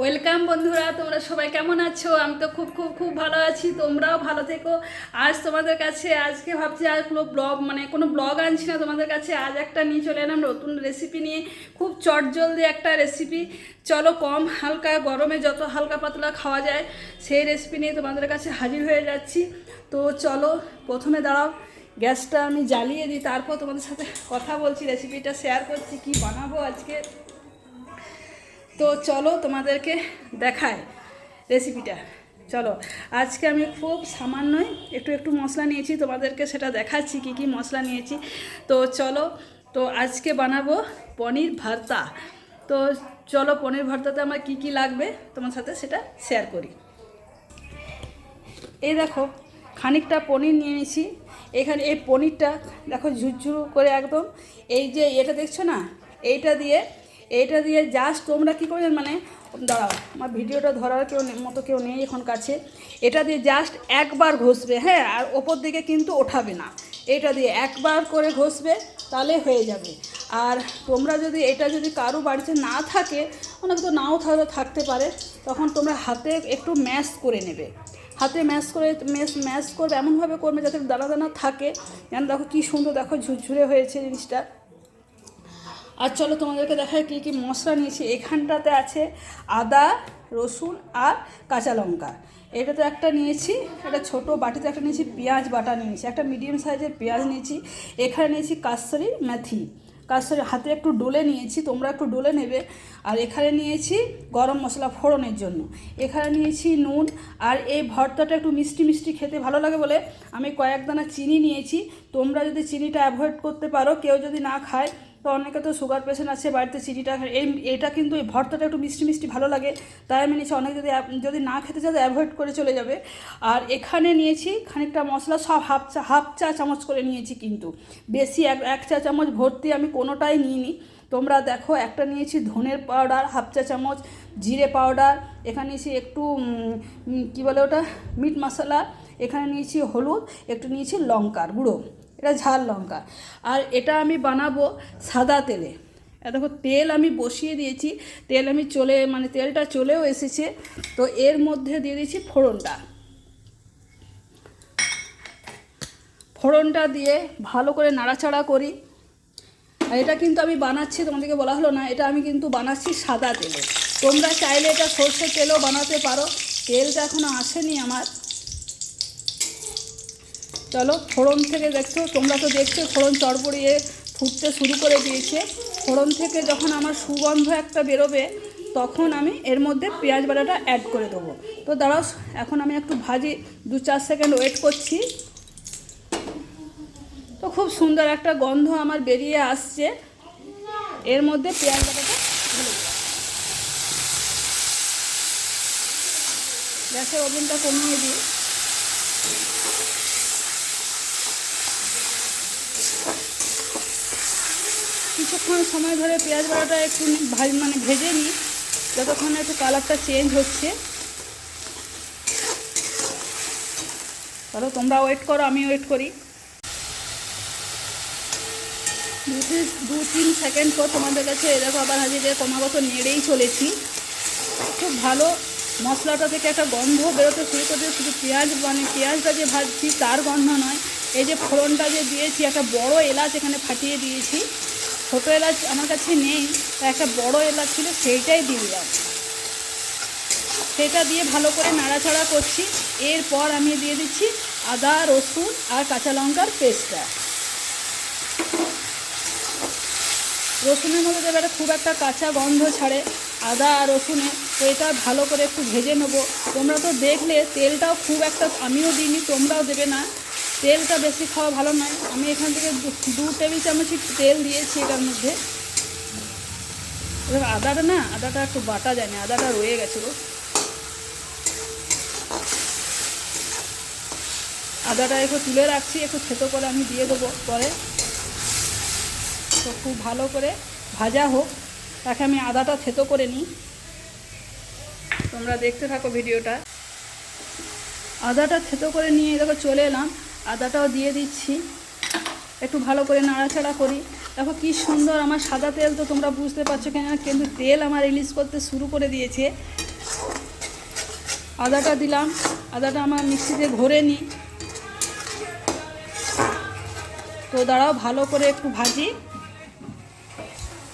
Welcome বন্ধুরা, তোমরা সবাই কেমন আছো? আমি তো খুব খুব খুব ভালো আছি। তোমরাও ভালো থেকো। আজ তোমাদের কাছে, আজকে ভাবছি আর কোনো ব্লগ মানে কোনো ব্লগ আনছি না। তোমাদের কাছে আজ একটা নিয়ে চলে এলাম নতুন রেসিপি নিয়ে। খুব চটজলদি একটা রেসিপি চলো কম হালকা গরমে যত হালকা পাতলা খাওয়া যায়, সেই রেসিপি নিয়ে তোমাদের কাছে হাজির হয়ে যাচ্ছি। তো চলো, প্রথমে দাঁড়াও। গ্যাসটা আমি জ্বালিয়ে দিই, তারপর তোমাদের সাথে কথা বলছি রেসিপিটা শেয়ার করছি, কি বানাবো আজকে। তো চলো তোমাদেরকে দেখায় রেসিপিটা চলো, আজকে আমি খুব সামান্যই একটু একটু মশলা নিয়েছি, তোমাদেরকে সেটা দেখাচ্ছি কি কি মশলা নিয়েছি। তো চলো, তো আজকে বানাবো পনির ভর্তা। তো চলো, পনির ভর্তাতে আমার কি কি লাগবে তোমার সাথে সেটা শেয়ার করি। এই দেখো, খানিকটা পনির নিয়ে নিয়েছি। এখানে এই পনিরটা দেখো ঝুরঝুরু করে একদম, এই যে এটা দেখছ না, এইটা দিয়ে এইটা দিয়ে জাস্ট তোমরা কী করবেন মানে দাঁড়াও, আমার ভিডিওটা ধরার কেউ মতো কেউ নেই এখন কাছে এটা দিয়ে জাস্ট একবার ঘষবে হ্যাঁ আর ওপর দিকে কিন্তু ওঠাবে না। এটা দিয়ে একবার করে ঘষবে, তাহলে হয়ে যাবে। আর তোমরা যদি, এটা যদি কারও বাড়িতে না থাকে, অনেক তো নাও থাকতে পারে, তখন তোমরা হাতে একটু ম্যাশ করে নেবে। হাতে ম্যাশ করে ম্যাশ ম্যাশ করবে, এমনভাবে করবে যাতে দানা দানা থাকে। যেন দেখো কী সুন্দর, দেখো ঝুরঝুরে হয়েছে জিনিসটা। আর চলো তোমাদেরকে দেখায় কী কী মশলা নিয়েছি। এখানটাতে আছে আদা, রসুন আর কাঁচা লঙ্কা। এটাতে একটা নিয়েছি, একটা ছোট বাটিতে একটা নিয়েছি, পেঁয়াজ বাটা নিয়েছি। একটা মিডিয়াম সাইজের পেঁয়াজ নিয়েছি, এখানে নিয়েছি কাসরি মেথি। কাসরি হাতে একটু ডলে নিয়েছি, তোমরা একটু ডলে নেবে। আর এখানে নিয়েছি গরম মশলা ফোড়নের জন্য। এখানে নিয়েছি নুন, আর এই ভর্তাটা একটু মিষ্টি মিষ্টি খেতে ভালো লাগে বলে আমি কয়েক দানা চিনি নিয়েছি। তোমরা যদি চিনিটা অ্যাভয়েড করতে পারো, কেউ যদি না খায় তো অনেকে তো সুগার পেশেন্ট আছে, বাড়িতে চিনিটা এই, এটা কিন্তু এই ভর্তাটা একটু মিষ্টি মিষ্টি ভালো লাগে। তাই আমি নিয়েছি, অনেক যদি যদি না খেতে চাও অ্যাভয়েড করে চলে যাবে। আর এখানে নিয়েছি খানিকটা মশলা, সব হাফ চা হাফ চা চামচ করে নিয়েছি কিন্তু। বেশি এক এক চা চামচ ভর্তি আমি কোনোটাই নিইনি। তোমরা দেখো, একটা নিয়েছি ধনের পাউডার হাফ চা চামচ জিরে পাউডার এখানে নিয়েছি একটু কী বলে ওটা? মিট মশলা এখানে নিয়েছি হলুদ, একটু নিয়েছি লঙ্কার গুঁড়ো। এটা ঝাল লঙ্কা। আর এটা আমি বানাবো সাদা তেলে। দেখো, তেল আমি বসিয়ে দিয়েছি। তেল আমি চলে মানে তেলটা চলেও এসেছে। তো এর মধ্যে দিয়ে দিয়েছি ফোড়নটা। ফোড়নটা দিয়ে ভালো করে নাড়াচাড়া করি। আর এটা কিন্তু আমি বানাচ্ছি, তোমাদেরকে বলা হলো না, এটা আমি কিন্তু বানাচ্ছি সাদা তেলে। তোমরা চাইলে এটা সর্ষের তেলও বানাতে পারো। তেলটা এখনও আসেনি আমার। চলো, ফোড়ন থেকে দেখছ, তোমরা তো দেখছ, ফোড়ন চড়বড়িয়ে ফুটতে শুরু করে দিয়েছে। ফোড়ন থেকে যখন আমার সুগন্ধ একটা বেরোবে, তখন আমি এর মধ্যে পেঁয়াজ বাটাটা অ্যাড করে দেবো। তো দাঁড়াও, এখন আমি একটু ভাজি, দু চার সেকেন্ড ওয়েট করছি। তো খুব সুন্দর একটা গন্ধ আমার বেরিয়ে আসছে। এর মধ্যে পেঁয়াজ বাটাটা ঢেলে গ্যাসের ওভেনটা কমিয়ে দিই। কিছুক্ষণ সময় ধরে পেঁয়াজ বাটাটা একটু ভাজ মানে ভেজে নিই, যতক্ষণ একটু কালারটা চেঞ্জ হচ্ছে। চলো তোমরা ওয়েট করো আমি ওয়েট করি। দু, তিন সেকেন্ড পর তোমাদের কাছে এরকম আবার হাজিরে ক্রমাগত নেড়েই চলেছি। খুব ভালো মশলাটা থেকে একটা গন্ধ বেরোতে শুরু করছে, শুধু পেঁয়াজ মানে পেঁয়াজটা যে ভাজছি তার গন্ধ নয়, এই যে ফোড়নটা যে দিয়েছি, একটা বড় এলাচ এখানে ফাটিয়ে দিয়েছি। ছোটো এলাচ আমার কাছে নেই, তা একটা বড় এলাচ ছিল, সেইটাই দিলাম। সেটা দিয়ে ভালো করে নাড়াচাড়া করছি। এরপর আমি দিয়ে দিচ্ছি আদা, রসুন আর কাঁচা লঙ্কার পেস্টটা। রসুনের মধ্যে একটা খুব একটা কাঁচা গন্ধ ছাড়ে, আদা আর রসুনে তো এটা ভালো করে একটু ভেজে নেব। তোমরা তো দেখলে তেলটাও খুব একটা, আমিও দিইনি, তোমরাও দেবে না। তেলটা বেশি খাওয়া ভালো নয়। আমি এখান থেকে দু- টেবিল চামচ তেল দিয়েছি এটার মধ্যে। আদাটা না, আদাটা একটু বাটা যায় না আদাটা রয়ে গেছে গো। আদাটা একটু তুলে রাখছি, একটু থেতো করে আমি দিয়ে দেবো পরে। তো খুব ভালো করে ভাজা হোক, তাকে আমি আদাটা থেতো করে নিই। তোমরা দেখতে থাকো ভিডিওটা। আদাটা থেতো করে নিয়ে দেখো চলে এলাম। আদাটাও দিয়ে দিচ্ছি। একটু ভালো করে নাড়াচাড়া করি। দেখো কি সুন্দর আমার সাদা তেল তো তোমরা বুঝতে পারছ কেন, কিন্তু তেল আমার রিলিজ করতে শুরু করে দিয়েছে। আদাটা দিলাম। আদাটা আমার মিক্সিতে ঘোরে নিই তো দাঁড়াও, ভালো করে একটু ভাজি।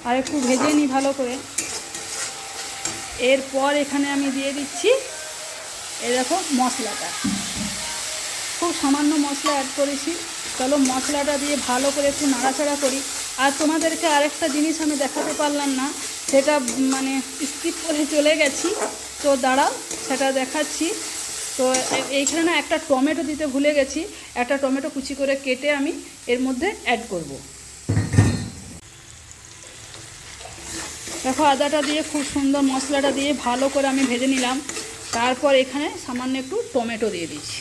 আর একটু ভেজে নিই ভালো করে। এরপর এখানে আমি দিয়ে দিচ্ছি, এই দেখো মশলাটা। খুব সামান্য মশলা অ্যাড করেছি। চলো মশলাটা দিয়ে ভালো করে একটু নাড়াচাড়া করি। আর তোমাদেরকে আরেকটা জিনিস আমি দেখাতে পারলাম না, সেটা মানে স্কিপ করে চলে গেছি। তো দাঁড়াও, সেটা দেখাচ্ছি। তো এইখানে না একটা টমেটো দিতে ভুলে গেছি। একটা টমেটো কুচি করে কেটে আমি এর মধ্যে অ্যাড করব। দেখো, আদাটা দিয়ে খুব সুন্দর মশলাটা দিয়ে ভালো করে আমি ভেজে নিলাম। তারপর এখানে সামান্য একটু টমেটো দিয়ে দিচ্ছি।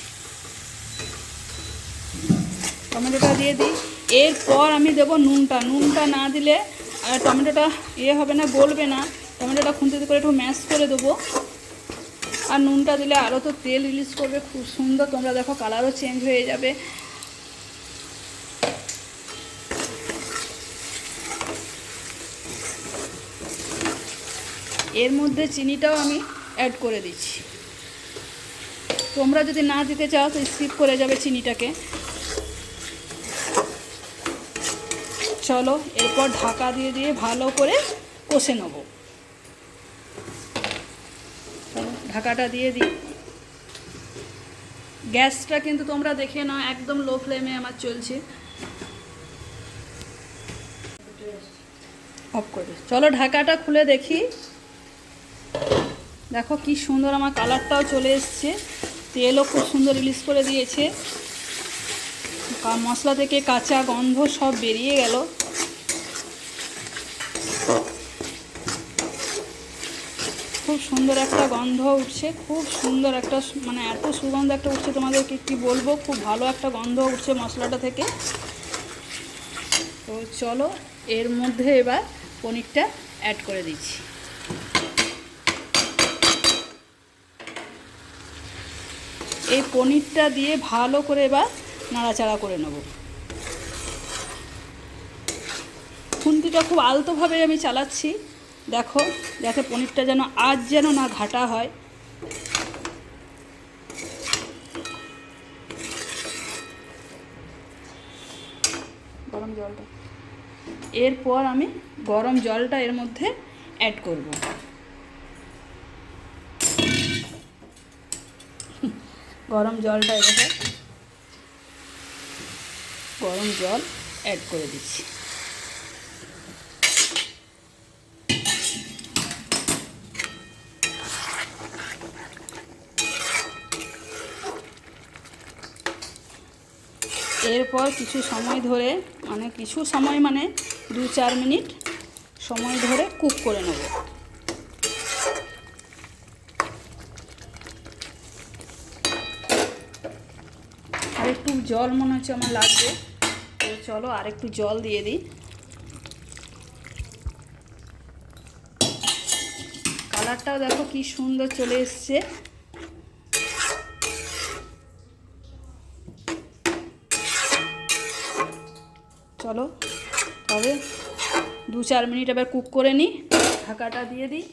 টমেটোটা দিয়ে দিই। এরপর আমি দেব নুনটা। নুনটা না দিলে টমেটোটা ইয়ে হবে না, গলবে না। টমেটোটা খুন্তিতে করে একটু ম্যাশ করে দেবো। আর নুনটা দিলে আরও তো তেল রিলিজ করবে, খুব সুন্দর। তোমরা দেখো কালারও চেঞ্জ হয়ে যাবে। এর মধ্যে চিনিটাও আমি অ্যাড করে দিচ্ছি। তোমরা যদি না দিতে চাও, তো স্কিপ করে যাবে চিনিটাকে। চলো, এরপর ঢাকা দিয়ে দিয়ে ভালো করে কষে নেব। ঢাকাটা দিয়ে দিই। গ্যাসটা কিন্তু তোমরা দেখে নাও, একদম লো ফ্লেমে আমার চলছে। অফ করে চলো, ঢাকাটা খুলে দেখি। দেখো কি সুন্দর আমার কালারটাও চলে এসছে। তেলও খুব সুন্দর রিলিজ করে দিয়েছে। মশলা থেকে কাঁচা গন্ধ সব বেরিয়ে গেল। খুব সুন্দর একটা গন্ধ উঠছে, খুব সুন্দর একটা মানে এত সুগন্ধ একটা উঠছে তোমাদেরকে কি বলব, খুব ভালো একটা গন্ধ উঠছে মশলাটা থেকে। তো চলো, এর মধ্যে এবার পনিরটা অ্যাড করে দিচ্ছি। এই পনিরটা দিয়ে ভালো করে এবার নাড়াচাড়া করে নেব। খুন্তিটা খুব আলতোভাবে আমি চালাচ্ছি। দেখো, যাতে পনিরটা যেন আজ যেন না ঘাটা হয়। গরম জলটা। এরপর আমি গরম জলটা এর মধ্যে অ্যাড করব। গরম জলটা এভাবে গরম জল অ্যাড করে দিচ্ছি। এরপর কিছু সময় ধরে মানে কিছু সময় মানে দু চার মিনিট সময় ধরে কুক করে নেব। আর একটু জল মনে হচ্ছে আমার লাগবে। তো চলো আর একটু জল দিয়ে দিই। কালারটাও দেখো কি সুন্দর চলে এসছে। চলো, তবে দু চার মিনিট এবার কুক করে নিই, ঢাকাটা দিয়ে দিই।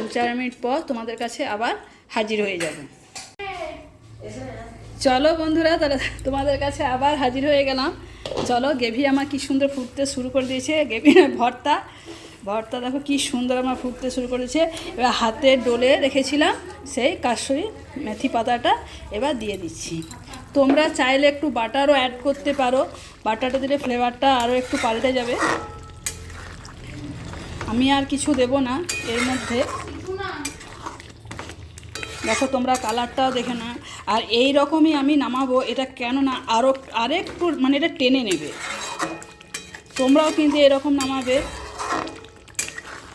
দু চার মিনিট পর তোমাদের কাছে আবার হাজির হয়ে যাবে। চলো বন্ধুরা, তাহলে তোমাদের কাছে আবার হাজির হয়ে গেলাম। চলো, গেভি আমার কি সুন্দর ফুটতে শুরু করে দিয়েছে। গেভি ভর্তা। ভর্তা দেখো কি সুন্দর আমার ফুটতে শুরু করেছে। এবার হাতে ডোলে রেখেছিলাম সেই কাশরি মেথি পাতাটা, এবার দিয়ে দিচ্ছি। তোমরা চাইলে একটু বাটারও অ্যাড করতে পারো। বাটারটা দিলে ফ্লেভারটা আরও একটু পাল্টে যাবে। আমি আর কিছু দেব না এর মধ্যে। দেখো তোমরা কালারটাও দেখে না আর এই রকমই আমি নামাবো, এটা কেন না আরও আরেকটু মানে এটা টেনে নেবে। তোমরাও কিন্তু এরকম নামাবে।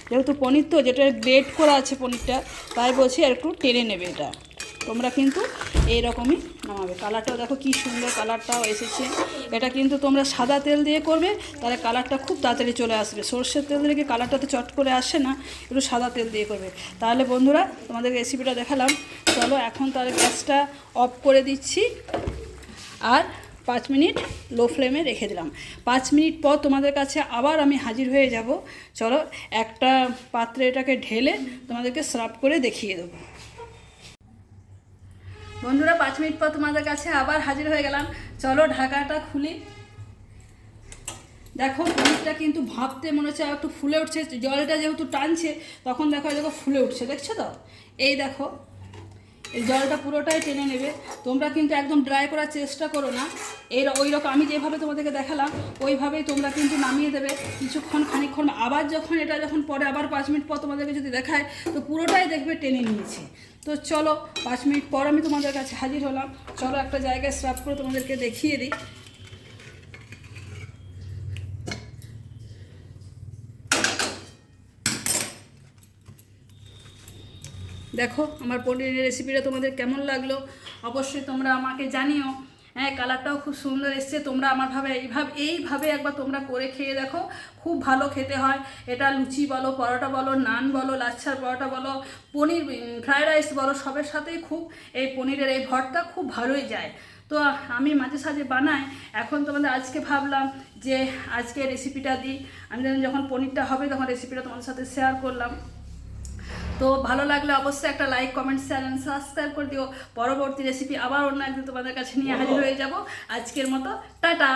যেহেতু পনির তো, যেটা গ্রেড করা আছে পনিরটা, তাই বলছি আর একটু টেনে নেবে এটা। তোমরা কিন্তু এইরকমই নামাবে। কালারটাও দেখো কি সুন্দর কালারটাও এসেছে। এটা কিন্তু তোমরা সাদা তেল দিয়ে করবে, তাহলে কালারটা খুব তাড়াতাড়ি চলে আসবে। সর্ষের তেল কি কালারটা তো চট করে আসে না, একটু সাদা তেল দিয়ে করবে। তাহলে বন্ধুরা, তোমাদের রেসিপিটা দেখালাম। চলো, এখন তাহলে গ্যাসটা অফ করে দিচ্ছি। আর পাঁচ মিনিট লো ফ্লেমে রেখে দিলাম। পাঁচ মিনিট পর তোমাদের কাছে আবার আমি হাজির হয়ে যাব। চলো, একটা পাত্রে এটাকে ঢেলে তোমাদেরকে সার্ভ করে দেখিয়ে দেবো। বন্ধুরা, পাঁচ মিনিট পর তোমাদের কাছে আবার হাজির হয়ে গেলাম। চলো, ঢাকাটা খুলি। দেখো পনিরটা কিন্তু ভাবতে মনে হচ্ছে একটু ফুলে উঠছে। জলটা যেহেতু টানছে, তখন দেখো দেখো ফুলে উঠছে, দেখছ তো? এই দেখো এই জলটা পুরোটাই টেনে নেবে। তোমরা কিন্তু একদম ড্রাই করার চেষ্টা করো না। এর ওই রকম আমি যেভাবে তোমাদেরকে দেখালাম, ওইভাবেই তোমরা কিন্তু নামিয়ে দেবে। কিছুক্ষণ খানিক্ষণ আবার যখন এটা যখন পরে আবার পাঁচ মিনিট পর তোমাদেরকে যদি দেখায়, তো পুরোটাই দেখবে টেনে নিয়েছে। তো চলো, পাঁচ মিনিট পর আমি তোমাদের কাছে হাজির হলাম। চলো একটা জায়গায় স্রাফ করে তোমাদেরকে দেখিয়ে দিই। দেখো, আমার পনিরের রেসিপিটা তোমাদের কেমন লাগল? অবশ্যই তোমরা আমাকে জানিও। হ্যাঁ কালারটাও খুব সুন্দর এসছে। তোমরা আমার ভাবে এইভাবে এইভাবে একবার তোমরা করে খেয়ে দেখো। খুব ভালো খেতে হয়। এটা লুচি বলো, পরোটা বলো, নান বলো, লাচ্ছার পরোটা বলো, পনির ফ্রায়েড রাইস বলো, সবের সাথেই খুব এই পনিরের এই ভরটা খুব ভালোই যায়। তো আমি মাঝে সাঝে বানাই। এখন তোমাদের আজকে ভাবলাম যে আজকে রেসিপিটা দিই। আমি যখন পনিরটা হবে তখন রেসিপিটা তোমাদের সাথে শেয়ার করলাম। তো ভালো লাগলে অবশ্যই একটা like comment share and subscribe করে দিও। পরবর্তী রেসিপি আবার অন্য একদিন তোমাদের কাছে নিয়ে হাজির হয়ে যাব। আজকের মতো টাটা!